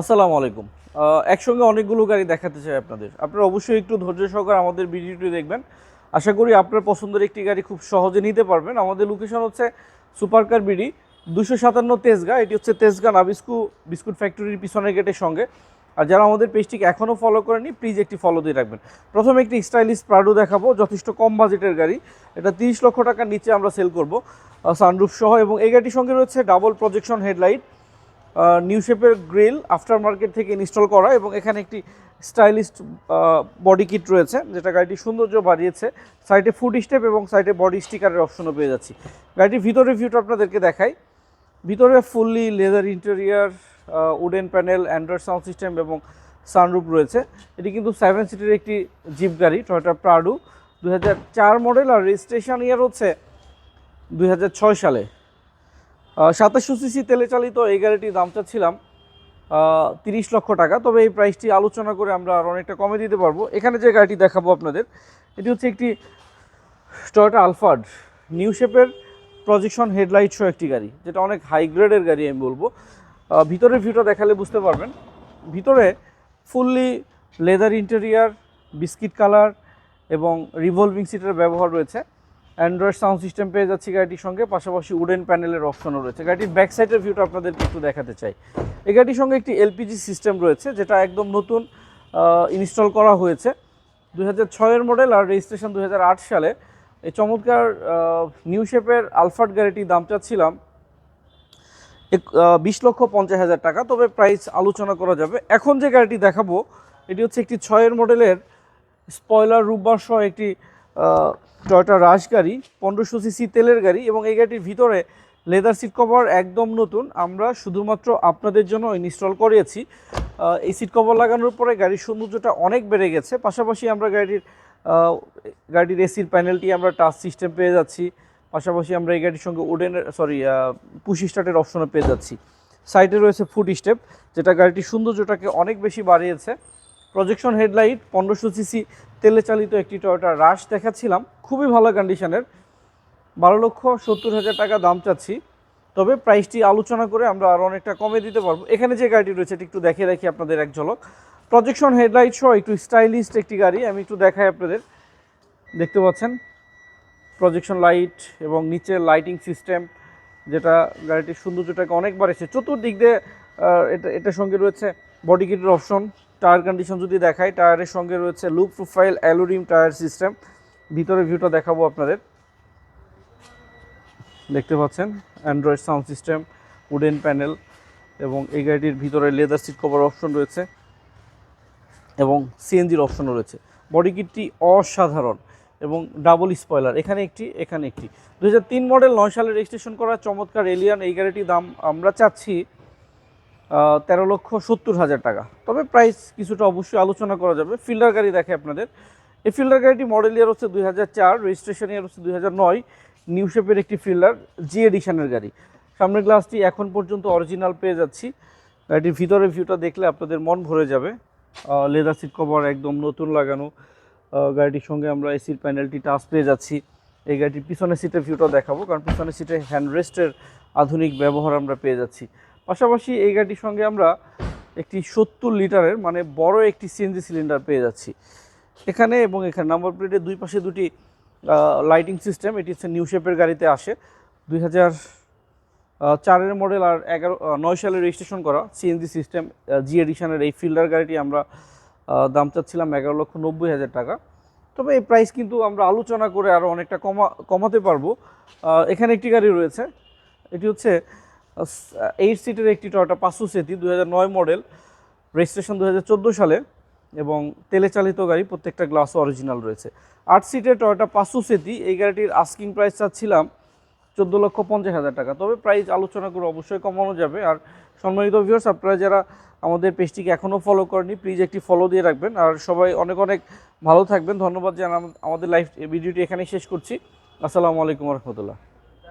আসসালামু আলাইকুম। একসঙ্গে অনেকগুলো গাড়ি দেখাতে চাই আপনাদের। আপনারা অবশ্যই একটু ধৈর্য সহকারে আমাদের ভিডিওটি দেখবেন। আশা করি আপনার পছন্দের একটি গাড়ি খুব সহজে নিতে পারবেন। আমাদের লোকেশন হচ্ছে সুপারকার বিডি দুশো সাতান্ন তেজগা। এটি হচ্ছে তেজগা নাবিস্কু বিস্কুট ফ্যাক্টরির পিছনের গেটের সঙ্গে। আর যারা আমাদের পেজটিকে এখনও ফলো করেনি প্লিজ একটি ফলো দিয়ে রাখবেন। প্রথমে একটি স্টাইলিশ প্রাডো দেখাবো, যথেষ্ট কম বাজেটের গাড়ি। এটা তিরিশ লক্ষ টাকার নিচে আমরা সেল করব সানরুফ সহ। এবং এই গাড়িটির সঙ্গে রয়েছে ডাবল প্রজেকশন হেডলাইট নিউ শেপের গ্রিল আফটার মার্কেট থেকে ইনস্টল করা এবং এখানে একটি স্টাইলিস্ট বডি কিট রয়েছে, যেটা গাড়িটি সৌন্দর্য বাড়িয়েছে। সাইডে ফুড স্টেপ এবং সাইডে বডি স্টিকারের অপশনও পেয়ে যাচ্ছি। গাড়িটির ভিতরে ভিউটা আপনাদেরকে দেখাই। ভিতরে fully leather interior wooden panel Android sound system এবং সানরুপ রয়েছে। এটি কিন্তু সেভেন সিটের একটি জিপ গাড়ি টয়টা প্রাডু দু মডেল আর রেজিস্ট্রেশন ইয়ার হচ্ছে দু হাজার ছয় সালে। সাতাশশো সিসি তেলে চালিত এই গাড়িটির দাম চাচ্ছিলাম তিরিশ লক্ষ টাকা। তবে এই প্রাইসটি আলোচনা করে আমরা আর অনেকটা কমে দিতে পারব। এখানে যে গাড়িটি দেখাবো আপনাদের, এটি হচ্ছে একটি টয়োটা আলফার্ড নিউ শেপের প্রজেকশন হেডলাইট একটি গাড়ি, যেটা অনেক হাই গ্রেডের গাড়ি আমি বলব। ভিতরের ভিউটা দেখালে বুঝতে পারবেন। ভিতরে fully leather interior biscuit colour এবং রিভলভিং সিটের ব্যবহার রয়েছে। অ্যান্ড্রয়েড সাউন্ড সিস্টেম পেয়ে যাচ্ছি গাড়িটির সঙ্গে, পাশাপাশি উডেন প্যানেলের অপশনও রয়েছে। গাড়িটির ব্যাক সাইডের ভিউটা আপনাদেরকে একটু দেখাতে চাই। এই গাড়িটির সঙ্গে একটি এলপিজি সিস্টেম রয়েছে, যেটা একদম নতুন ইনস্টল করা হয়েছে। দু হাজার মডেল আর রেজিস্ট্রেশন দু হাজার আট সালে। এই চমৎকার নিউ শেপের আলফার্ড গাড়িটির দাম চাচ্ছিলাম বিশ লক্ষ পঞ্চাশ হাজার টাকা, তবে প্রাইস আলোচনা করা যাবে। এখন যে গাড়িটি দেখাবো, এটি হচ্ছে একটি ছয়ের মডেলের স্পয়লার রূপবার সহ একটি টয়টা রাশ গাড়ি, পনেরোশো সিসি তেলের গাড়ি এবং এই গাড়িটির ভিতরে লেদার সিট কভার একদম নতুন। আমরা শুধুমাত্র আপনাদের জন্য ইনস্টল করিয়েছি। এই সিট কভার লাগানোর পরে গাড়ির সৌন্দর্যটা অনেক বেড়ে গেছে। পাশাপাশি আমরা গাড়ির গাড়ির এসির প্যানেলটি আমরা টাচ সিস্টেম পেয়ে যাচ্ছি। পাশাপাশি আমরা এই গাড়ির সঙ্গে উডেনের সরি পুশি স্টার্টের অপশনও পেয়ে যাচ্ছি। সাইডে রয়েছে ফুট স্টেপ যেটা গাড়িটির সৌন্দর্যটাকে অনেক বেশি বাড়িয়েছে। প্রজেকশন হেডলাইট পনেরোশো সিসি তেলে চালিত একটি টয়োটা রাশ দেখাচ্ছিলাম। খুবই ভালো কন্ডিশনের বারো লক্ষ সত্তর হাজার টাকা দাম চাচ্ছি। তবে প্রাইসটি আলোচনা করে আমরা আরও অনেকটা কমে দিতে পারব। এখানে যে গাড়িটি রয়েছে, এটি একটু দেখে রাখি আপনাদের এক ঝলক। প্রজেকশন হেডলাইট সহ একটু স্টাইলিস্ট একটি গাড়ি। আমি একটু দেখাই আপনাদের। দেখতে পাচ্ছেন? প্রজেকশন লাইট এবং নিচের লাইটিং সিস্টেম যেটা গাড়িটির সৌন্দর্যটাকে অনেক বাড়িয়েছে চতুর্দিক দিয়ে এটা, এটার সঙ্গে রয়েছে বডি কিটের অপশন টায়ার কন্ডিশন যদি দেখাই, টায়ারের সঙ্গে রয়েছে look profile alloy rim tyre system ভিতরের ভিউটা দেখাবো আপনাদের। দেখতে পাচ্ছেন? Android sound system wooden panel এবং এই গাড়িটির ভিতরে লেদার সিট কভার অপশন রয়েছে এবং সিএনজির অপশনও রয়েছে। বডি কিটটি অসাধারণ এবং ডাবল স্পয়লার এখানে একটি এখানে একটি। দু মডেল নয় সালে রেজিস্ট্রেশন করা চমৎকার এলিয়ান এই গাড়িটির দাম আমরা চাচ্ছি তেরো লক্ষ সত্তর হাজার টাকা। তবে প্রাইস কিছুটা অবশ্যই আলোচনা করা যাবে। ফিল্ডার গাড়ি দেখে আপনাদের। এই ফিল্ডার গাড়িটি মডেল ইয়ার হচ্ছে দুই হাজার চার রেজিস্ট্রেশন ইয়ার হচ্ছে দুই হাজার নয়। নিউ শেপের একটি ফিল্ডার জি এডিশনের গাড়ি। সামনের গ্লাসটি এখন পর্যন্ত অরিজিনাল পেয়ে যাচ্ছি। গাড়িটির ভিতরের ভিউটা দেখলে আপনাদের মন ভরে যাবে। লেদার সিট কভার একদম নতুন লাগানো। গাড়িটির সঙ্গে আমরা এসির প্যানেলটি টাচ পেয়ে যাচ্ছি। এই গাড়িটির পিছনের সিটের ভিউটা দেখাবো। কারণ পিছনের সিটে হ্যান্ড রেস্টের আধুনিক ব্যবহার আমরা পেয়ে যাচ্ছি। পাশাপাশি এই গাড়িটির সঙ্গে আমরা একটি সত্তর লিটারের মানে বড় একটি সিএনজি সিলিন্ডার পেয়ে যাচ্ছি। এখানে এবং এখানে নাম্বার প্লেটের দুই পাশে দুটি লাইটিং সিস্টেম এটি হচ্ছে নিউ শেপের গাড়িতে আসে। দুই হাজার চারের মডেল আর এগারো নয় সালে রেজিস্ট্রেশন করা সিএনজি সিস্টেম জি এডিশনের এই ফিল্ডার গাড়িটি আমরা দাম চাচ্ছিলাম এগারো লক্ষ নব্বই হাজার টাকা। তবে এই প্রাইস কিন্তু আমরা আলোচনা করে আরও অনেকটা কমা, কমাতে পারব। এখানে একটি গাড়ি রয়েছে। এটি হচ্ছে এইট সিটের একটি টয়োটা পাঁচশো সেতি দু মডেল রেজিস্ট্রেশন দু হাজার চোদ্দ সালে এবং তেলে চালিত গাড়ি, প্রত্যেকটা গ্লাস অরিজিনাল রয়েছে। আট সিটের টয়োটা পাঁচশো সেতি এই গাড়িটির আস্কিং প্রাইস চাচ্ছিলাম চোদ্দ লক্ষ পঞ্চাশ হাজার টাকা। তবে প্রাইস আলোচনা করে অবশ্যই কমানো যাবে। আর সম্মানিত ভিউয়ার্স আপনারা যারা আমাদের পেজটিকে এখনও ফলো করেনি প্লিজ একটি ফলো দিয়ে রাখবেন। আর সবাই অনেক অনেক ভালো থাকবেন। ধন্যবাদ জানাম আমাদের লাইভ ভিডিওটি এখানেই শেষ করছি। আসসালামু আলাইকুম রহমতুল্লাহ।